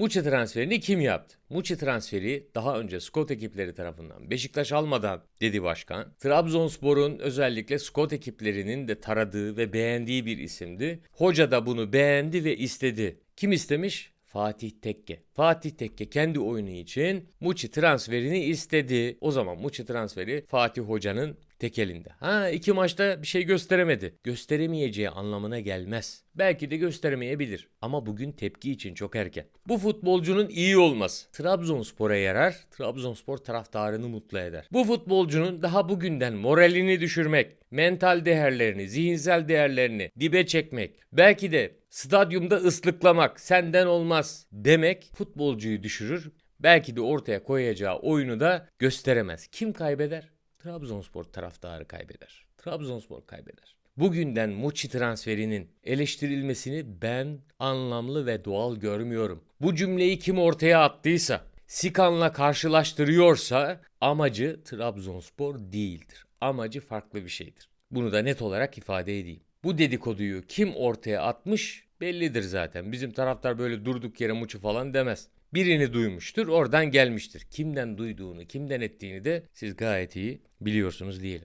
Muçi transferini kim yaptı? Muçi transferi daha önce Scott ekipleri tarafından Beşiktaş almadan dedi başkan. Trabzonspor'un özellikle Scott ekiplerinin de taradığı ve beğendiği bir isimdi. Hoca da bunu beğendi ve istedi. Kim istemiş? Fatih Tekke. Fatih Tekke kendi oyunu için Muçi transferini istedi. O zaman Muçi transferi Fatih Hoca'nın tek elinde. Ha iki maçta bir şey gösteremedi. Gösteremeyeceği anlamına gelmez. Belki de gösteremeyebilir. Ama bugün tepki için çok erken. Bu futbolcunun iyi olması Trabzonspor'a yarar, Trabzonspor taraftarını mutlu eder. Bu futbolcunun daha bugünden moralini düşürmek, mental değerlerini, zihinsel değerlerini dibe çekmek, belki de stadyumda ıslıklamak senden olmaz demek futbolcuyu düşürür. Belki de ortaya koyacağı oyunu da gösteremez. Kim kaybeder? Trabzonspor taraftarı kaybeder. Trabzonspor kaybeder. Bugünden Muçi transferinin eleştirilmesini ben anlamlı ve doğal görmüyorum. Bu cümleyi kim ortaya attıysa, Sikan'la karşılaştırıyorsa amacı Trabzonspor değildir. Amacı farklı bir şeydir. Bunu da net olarak ifade edeyim. Bu dedikoduyu kim ortaya atmış bellidir zaten. Bizim taraftar böyle durduk yere Muçi falan demez. Birini duymuştur, oradan gelmiştir. Kimden duyduğunu, kimden ettiğini de siz gayet iyi biliyorsunuz diyelim.